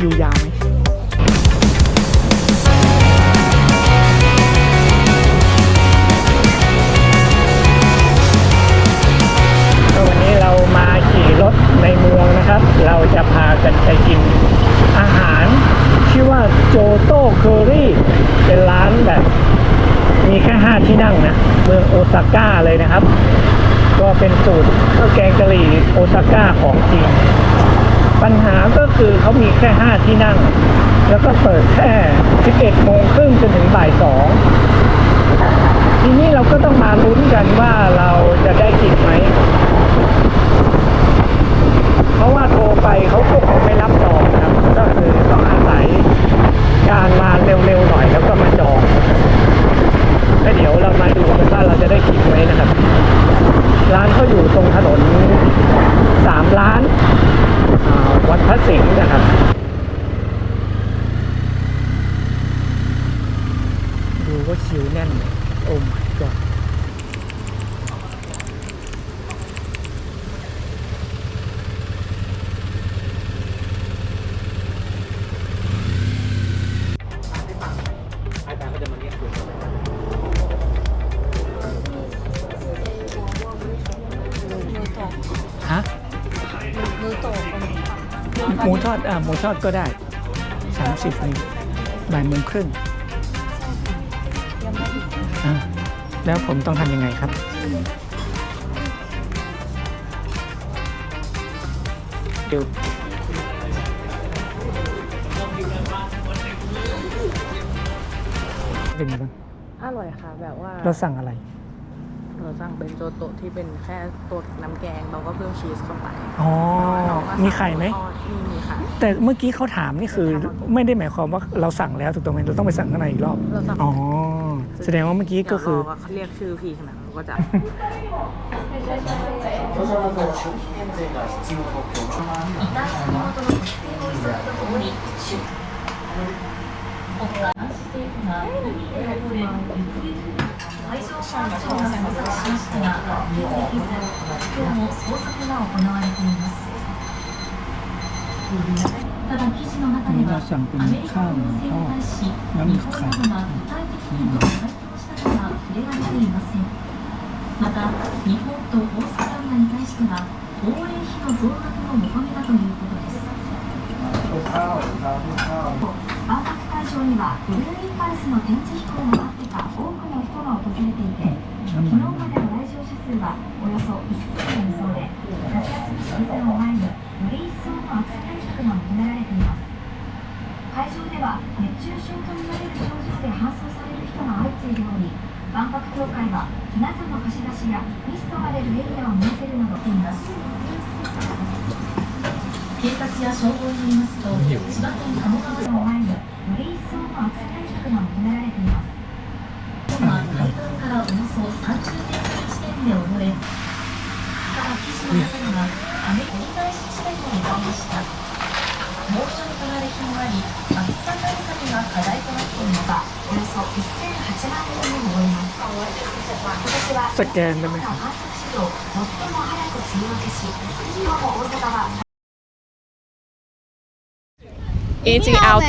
คิวยาวไหมวันนี้เรามาขี่รถในเมืองนะครับ เราจะพากันไปกินอาหาร ชื่อว่าโจโต้เคอรี่ เป็นร้านแบบ มีแค่5ที่นั่งนะ เมืองโอซาก้าเลยนะครับ ก็เป็นสูตรข้าวแกงกะหรี่โอซาก้าของจริง ปัญหาก็คือเขามีแค่ 5 ที่นั่ง แล้วก็เปิดแค่ 11โมงครึ่งจนถึงบ่าย 2 ทีนี้เราก็ต้องมาลุ้นกันว่าเราจะได้กินไหม เพราะว่าโทรไปเขาก็คงไม่รับจองครับ ก็คือต้องอาศัยการมาเร็วๆหน่อยแล้วก็มาจองแล้วเดี๋ยวเรามาดูกันว่าเราจะได้กินไหมนะครับ ร้านเขาอยู่ตรงถนนสามล้านอ่าวัดพระสิงห์นะครับ ดูว่าคิวแน่นเลยโอ้ my god ฮะมือโตกคนหมูทอดอ่าหมูทอดก็ได้สามสิบนี่บ่ายโมงครึ่งยังไม่ถึง อ่าแล้วผมต้องทำยังไงครับ เดี๋ยวเป็นไงบ้างอร่อยค่ะ แบบว่าเราสั่งอะไร เราสั่งเป็นโจโตะที่เป็นแค่ตัวน้ำแกงเราก็เพิ่มชีสเข้าไปอ๋อเราก็สั่งมีไข่ไหม ทอดมีมีค่ะ แต่เมื่อกี้เขาถามนี่คือไม่ได้หมายความว่าเราสั่งแล้วถูกต้องไหมเราต้องไปสั่งข้างในอีกรอบ เราสั่ง อ๋อ แสดงว่าเมื่อกี้ก็คือ เดี๋ยวรเขาเรียกชื่อพี่ใช่ไหมเราก็จะ 海上保安庁が捜索しましたが発見できず今日も捜索が行われていますただ記事の中ではアメリカの要請に いません。また日本とオーストラリアに対しては防衛費の増額を求めたということです。万博会場にはブルーインパルスの展示飛行を待ってた多くの人が訪れていて昨日までの来場者数はおよそ1000の予想で夏休みシーズンを前により一層の暑さ対策が求められています。会場では熱中症とみられる症状で搬送される人が相次いでおり万博協会は日傘の貸し出しやミストが出るエリアを設けるなどしています。警察や消防によりますと千葉県鴨川市を前により一層の暑さ対策が求められています。は海岸からおよそ30メートル地点で溺れただ記事の中にはアメリカ大使地点も描きました。猛暑にかられ日もあり暑さ対策が課題となっているのがおよそ1008万人に上ります สแกนได้ไหมครับ Eating out